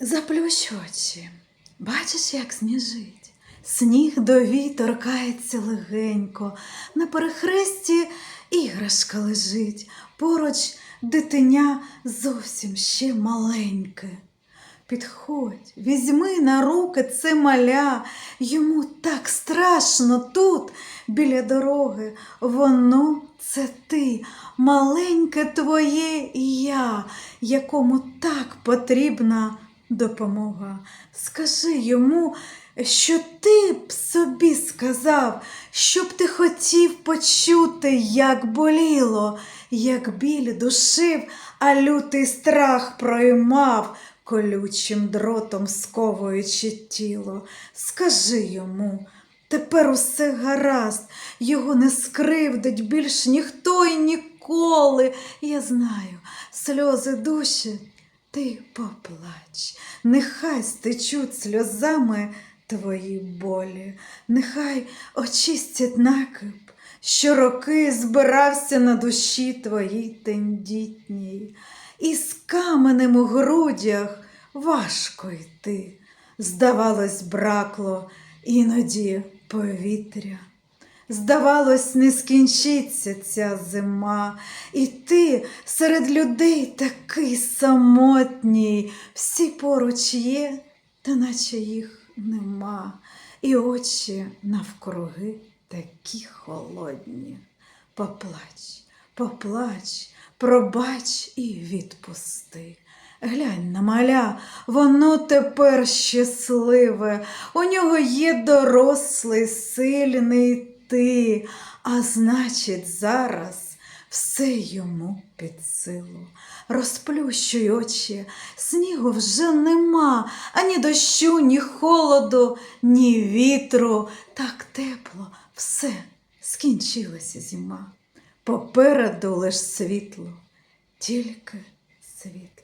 Заплющ очі, бачиш, як сніжить. Сніг до торкається легенько, на перехресті іграшка лежить, поруч дитиня зовсім ще маленьке. Підходь, візьми на руки це маля, йому так страшно тут, біля дороги. Воно це ти, маленьке твоє і я, якому так потрібна допомога. Скажи йому, що ти б собі сказав, щоб ти хотів почути, як боліло, як біль душив, а лютий страх проймав, колючим дротом сковуючи тіло. Скажи йому. Тепер усе гаразд, його не скривдить більш ніхто і ніколи. Я знаю, сльози душі, ти поплач, нехай стечуть сльозами твої болі, нехай очистять накип, що роки збирався на душі твоїй тендітній, і з каменем у грудях важко йти. Здавалось, бракло іноді повітря. Здавалось, не скінчиться ця зима, і ти серед людей такий самотній, всі поруч є, та наче їх нема, і очі навкруги такі холодні. Поплач, поплач, пробач і відпусти. Глянь на маля, воно тепер щасливе, у нього є дорослий, сильний ти, а значить, зараз все йому під силу. Розплющуй очі, снігу вже нема, ані дощу, ні холоду, ні вітру. Так тепло, все скінчилася зима. Попереду лиш світло, тільки світло.